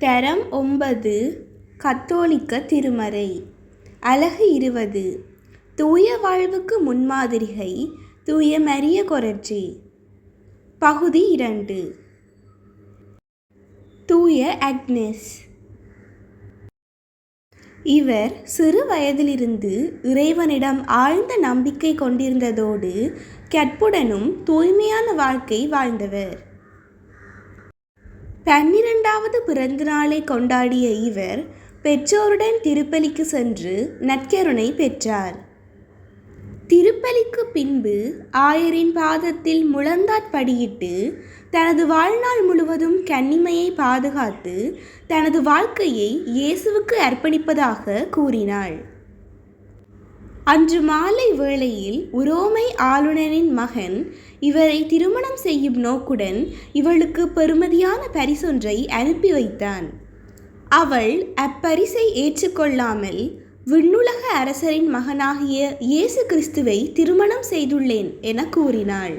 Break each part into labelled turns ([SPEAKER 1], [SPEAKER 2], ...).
[SPEAKER 1] தரம் ஒன்பது. கத்தோலிக்க திருமறை. அலகு இருபது. தூய வாழ்வுக்கு முன்மாதிரிகை தூய மரிய கொரட்சி. பகுதி இரண்டு. தூய அக்னெஸ். இவர் சிறு வயதிலிருந்து இறைவனிடம் ஆழ்ந்த நம்பிக்கை கொண்டிருந்ததோடு கற்புடனும் தூய்மையான வாழ்க்கை வாழ்ந்தவர். பன்னிரெண்டாவது பிறந்த நாளை கொண்டாடிய இவர் பெற்றோருடன் திருப்பலிக்கு சென்று நற்கருணை பெற்றார். திருப்பலிக்கு பின்பு ஆயரின் பாதத்தில் முழந்தாட்படியிட்டு தனது வாழ்நாள் முழுவதும் கன்னிமையை பாதுகாத்து தனது வாழ்க்கையை இயேசுவுக்கு அர்ப்பணிப்பதாக கூறினாள். அன்று மாலை வேளையில் உரோமை ஆளுநரின் மகன் இவரை திருமணம் செய்யும் நோக்குடன் இவளுக்கு பெறுமதியான பரிசொன்றை அனுப்பி வைத்தான். அவள் அப்பரிசை ஏற்றுக்கொள்ளாமல் விண்ணுலக அரசரின் மகனாகிய இயேசு கிறிஸ்துவை திருமணம் செய்துள்ளேன் என கூறினாள்.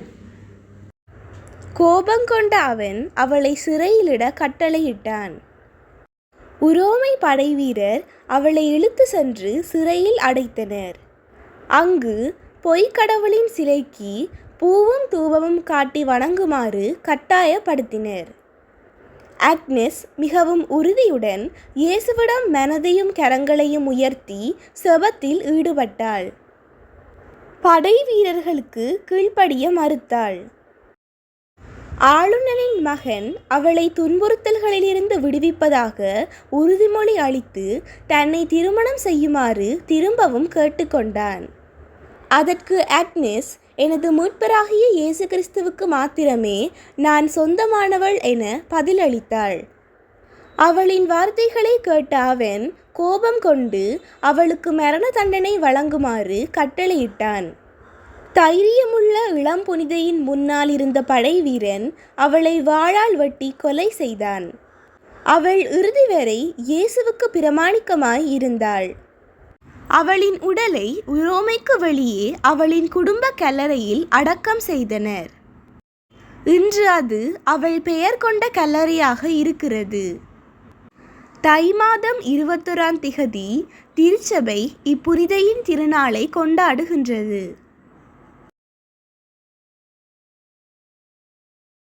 [SPEAKER 1] கோபங்கொண்ட அவன் அவளை சிறையிலிட கட்டளையிட்டான். உரோமை படைவீரர் அவளை இழுத்து சென்று சிறையில் அடைத்தனர். அங்கு பொய்க்கடவுளின் சிலைக்கு பூவும் தூபமும் காட்டி வணங்குமாறு கட்டாயப்படுத்தினர். அக்னெஸ் மிகவும் உறுதியுடன் இயேசுவிடம் மனதையும் கரங்களையும் உயர்த்தி செபத்தில் ஈடுபட்டாள். படை வீரர்களுக்கு கீழ்ப்படிய மறுத்தாள். ஆளுநரின் மகன் அவளை துன்புறுத்தல்களிலிருந்து விடுவிப்பதாக உறுதிமொழி அளித்து தன்னை திருமணம் செய்யுமாறு திரும்பவும் கேட்டுக்கொண்டான். அதற்கு அக்னெஸ் எனது மீட்பராகிய இயேசு கிறிஸ்துவுக்கு மாத்திரமே நான் சொந்தமானவள் என பதிலளித்தாள். அவளின் வார்த்தைகளை கேட்ட அவன் கோபம் கொண்டு அவளுக்கு மரண தண்டனை வழங்குமாறு கட்டளையிட்டான். தைரியமுள்ள இளம் புனிதையின் முன்னால் இருந்த படை வீரன் அவளை வாளால் வெட்டி கொலை செய்தான். அவள் இறுதி வரை இயேசுவுக்கு பிரமாணிக்கமாய் இருந்தாள். அவளின் உடலை உரோமைக்கு வெளியே அவளின் குடும்ப கல்லறையில் அடக்கம் செய்தனர். இன்று அது அவள் பெயர் கொண்ட கல்லறையாக இருக்கிறது. தை மாதம் இருபத்தொராம் திகதி திருச்சபை இப்புனிதையின் திருநாளை கொண்டாடுகின்றது.